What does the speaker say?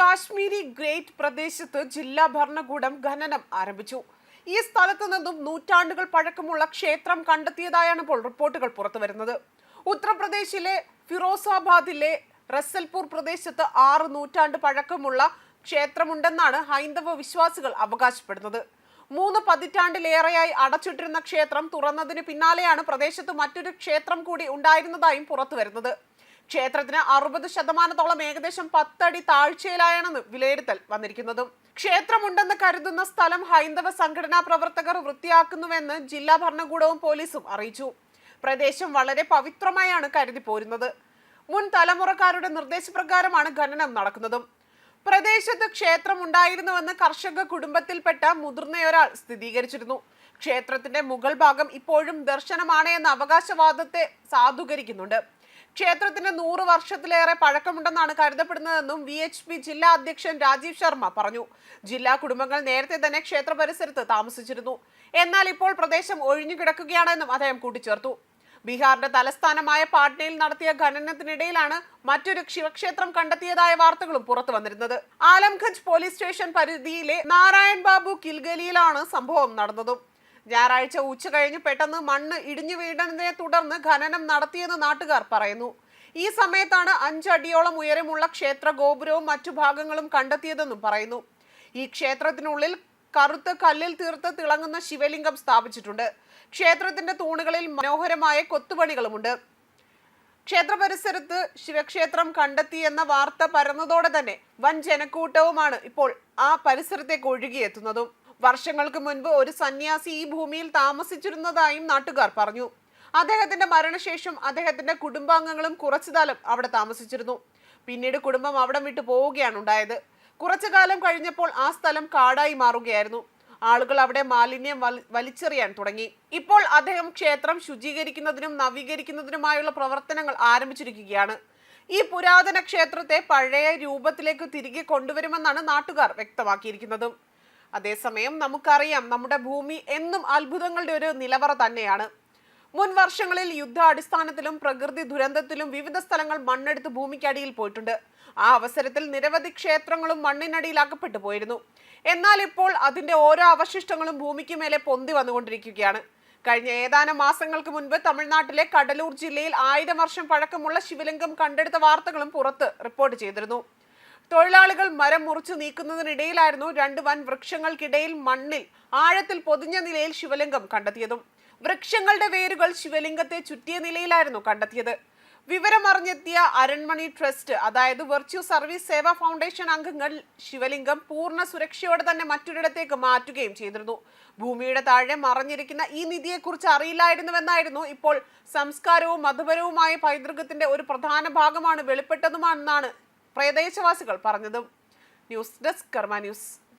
Kashmiri great പ്രദേശത്ത് ജില്ലാ ഭരണകൂടം ഖനനം ആരംഭിച്ചു. ഈ സ്ഥലത്തു നിന്നും നൂറ്റാണ്ടുകൾ പഴക്കമുള്ള ക്ഷേത്രം കണ്ടെത്തിയതായാണ് ഇപ്പോൾ റിപ്പോർട്ടുകൾ പുറത്തു വരുന്നത് ഉത്തർപ്രദേശിലെ ഫിറോസാബാദിലെ റസൽപൂർ പ്രദേശത്ത് ആറ് നൂറ്റാണ്ട് പഴക്കമുള്ള ക്ഷേത്രമുണ്ടെന്നാണ് ഹൈന്ദവ വിശ്വാസികൾ അവകാശപ്പെടുന്നത്. മൂന്ന് പതിറ്റാണ്ടിലേറെയായി അടച്ചിട്ടിരുന്ന ക്ഷേത്രം തുറന്നതിന് പിന്നാലെയാണ് പ്രദേശത്ത് മറ്റൊരു ക്ഷേത്രം കൂടി ഉണ്ടായിരുന്നതായും പുറത്തുവരുന്നത്. ക്ഷേത്രത്തിന് അറുപത് ശതമാനത്തോളം ഏകദേശം പത്തടി താഴ്ചയിലായാണ് വിലയിരുത്തൽ വന്നിരിക്കുന്നതും. ക്ഷേത്രമുണ്ടെന്ന് കരുതുന്ന സ്ഥലം ഹൈന്ദവ സംഘടനാ പ്രവർത്തകർ വൃത്തിയാക്കുന്നുവെന്ന് ജില്ലാ ഭരണകൂടവും പോലീസും അറിയിച്ചു. പ്രദേശം വളരെ പവിത്രമായാണ് കരുതി പോരുന്നത്. മുൻ തലമുറക്കാരുടെ നിർദ്ദേശപ്രകാരമാണ് ഖനനം നടക്കുന്നതും. പ്രദേശത്ത് ക്ഷേത്രം ഉണ്ടായിരുന്നുവെന്ന് കർഷക കുടുംബത്തിൽപ്പെട്ട മുതിർന്നയൊരാൾ സ്ഥിരീകരിച്ചിരുന്നു. ക്ഷേത്രത്തിന്റെ മുകൾ ഭാഗം ഇപ്പോഴും ദർശനമാണ് എന്ന അവകാശവാദത്തെ സാധൂകരിക്കുന്നുണ്ട്. ക്ഷേത്രത്തിന് നൂറ് വർഷത്തിലേറെ പഴക്കമുണ്ടെന്നാണ് കരുതപ്പെടുന്നതെന്നും വി എച്ച് പി ജില്ലാ അധ്യക്ഷൻ രാജീവ് ശർമ്മ പറഞ്ഞു. ജില്ലാ കുടുംബങ്ങൾ നേരത്തെ തന്നെ ക്ഷേത്ര പരിസരത്ത് താമസിച്ചിരുന്നു. എന്നാൽ ഇപ്പോൾ പ്രദേശം ഒഴിഞ്ഞു കിടക്കുകയാണെന്നും അദ്ദേഹം കൂട്ടിച്ചേർത്തു. ബീഹാറിന്റെ തലസ്ഥാനമായ പാട്നയിൽ നടത്തിയ ഖനനത്തിനിടയിലാണ് മറ്റൊരു ശിവക്ഷേത്രം കണ്ടെത്തിയതായ വാർത്തകളും പുറത്തു വന്നിരുന്നത്. ആലംഗഞ്ച് പോലീസ് സ്റ്റേഷൻ പരിധിയിലെ നാരായൺ ബാബു കിൽഗലിയിലാണ് സംഭവം നടന്നതും. ഞായറാഴ്ച ഉച്ച കഴിഞ്ഞ് പെട്ടെന്ന് മണ്ണ് ഇടിഞ്ഞു വീണതിനെ തുടർന്ന് ഖനനം നടത്തിയെന്ന് നാട്ടുകാർ പറയുന്നു. ഈ സമയത്താണ് അഞ്ചടിയോളം ഉയരമുള്ള ക്ഷേത്ര ഗോപുരവും മറ്റു ഭാഗങ്ങളും കണ്ടെത്തിയതെന്നും പറയുന്നു. ഈ ക്ഷേത്രത്തിനുള്ളിൽ കറുത്ത കല്ലിൽ തീർത്ത് തിളങ്ങുന്ന ശിവലിംഗം സ്ഥാപിച്ചിട്ടുണ്ട്. ക്ഷേത്രത്തിന്റെ തൂണുകളിൽ മനോഹരമായ കൊത്തുപണികളുമുണ്ട്. ക്ഷേത്ര പരിസരത്ത് ശിവക്ഷേത്രം കണ്ടെത്തിയെന്ന വാർത്ത പരന്നതോടെ തന്നെ വൻ ജനക്കൂട്ടവുമാണ് ഇപ്പോൾ ആ പരിസരത്തേക്ക് ഒഴുകിയെത്തുന്നതും. വർഷങ്ങൾക്ക് മുൻപ് ഒരു സന്യാസി ഈ ഭൂമിയിൽ താമസിച്ചിരുന്നതായും നാട്ടുകാർ പറഞ്ഞു. അദ്ദേഹത്തിന്റെ മരണശേഷം അദ്ദേഹത്തിന്റെ കുടുംബാംഗങ്ങളും കുറച്ചു കാലം അവിടെ താമസിച്ചിരുന്നു. പിന്നീട് കുടുംബം അവിടം വിട്ടു പോവുകയാണ് ഉണ്ടായത്. കുറച്ചു കാലം കഴിഞ്ഞപ്പോൾ ആ സ്ഥലം കാടായി മാറുകയായിരുന്നു. ആളുകൾ അവിടെ മാലിന്യം വലിച്ചെറിയാൻ തുടങ്ങി. ഇപ്പോൾ അദ്ദേഹം ക്ഷേത്രം ശുചീകരിക്കുന്നതിനും നവീകരിക്കുന്നതിനുമായുള്ള പ്രവർത്തനങ്ങൾ ആരംഭിച്ചിരിക്കുകയാണ്. ഈ പുരാതന ക്ഷേത്രത്തെ പഴയ രൂപത്തിലേക്ക് തിരികെ കൊണ്ടുവരുമെന്നാണ് നാട്ടുകാർ വ്യക്തമാക്കിയിരിക്കുന്നതും. അതേസമയം നമുക്കറിയാം നമ്മുടെ ഭൂമി എന്നും അത്ഭുതങ്ങളുടെ ഒരു നിലവറ തന്നെയാണ്. മുൻ വർഷങ്ങളിൽ യുദ്ധ അടിസ്ഥാനത്തിലും പ്രകൃതി ദുരന്തത്തിലും വിവിധ സ്ഥലങ്ങൾ മണ്ണെടുത്ത് ഭൂമിക്കടിയിൽ പോയിട്ടുണ്ട്. ആ അവസരത്തിൽ നിരവധി ക്ഷേത്രങ്ങളും മണ്ണിനടിയിലാക്കപ്പെട്ടു പോയിരുന്നു. എന്നാൽ ഇപ്പോൾ അതിന്റെ ഓരോ അവശിഷ്ടങ്ങളും ഭൂമിക്ക് മേലെ പൊന്തി വന്നുകൊണ്ടിരിക്കുകയാണ്. കഴിഞ്ഞ ഏതാനും മാസങ്ങൾക്ക് മുൻപ് തമിഴ്നാട്ടിലെ കടലൂർ ജില്ലയിൽ ആയിരം വർഷം പഴക്കമുള്ള ശിവലിംഗം കണ്ടെടുത്ത വാർത്തകളും പുറത്ത് റിപ്പോർട്ട് ചെയ്തിരുന്നു. തൊഴിലാളികൾ മരം മുറിച്ചു നീക്കുന്നതിനിടയിലായിരുന്നു രണ്ട് വൻ വൃക്ഷങ്ങൾക്കിടയിൽ മണ്ണിൽ ആഴത്തിൽ പൊതിഞ്ഞ നിലയിൽ ശിവലിംഗം കണ്ടെത്തിയതും. വൃക്ഷങ്ങളുടെ വേരുകൾ ശിവലിംഗത്തെ ചുറ്റിയ നിലയിലായിരുന്നു കണ്ടെത്തിയത്. വിവരമറിഞ്ഞെത്തിയ അരൺമണി ട്രസ്റ്റ് അതായത് വെർച്യു സർവീസ് സേവാ ഫൗണ്ടേഷൻ അംഗങ്ങൾ ശിവലിംഗം പൂർണ സുരക്ഷയോടെ തന്നെ മറ്റൊരിടത്തേക്ക് മാറ്റുകയും ചെയ്തിരുന്നു. ഭൂമിയുടെ താഴെ മറഞ്ഞിരിക്കുന്ന ഈ നിധിയെക്കുറിച്ച് അറിയില്ലായിരുന്നുവെന്നായിരുന്നു ഇപ്പോൾ സംസ്കാരവും മതപരവുമായ പൈതൃകത്തിന്റെ ഒരു പ്രധാന ഭാഗമാണ് വെളിപ്പെട്ടതുമെന്നാണ് പ്രദേശവാസികൾ പറഞ്ഞതും ന്യൂസ് ഡെസ്ക് കർമ്മ ന്യൂസ്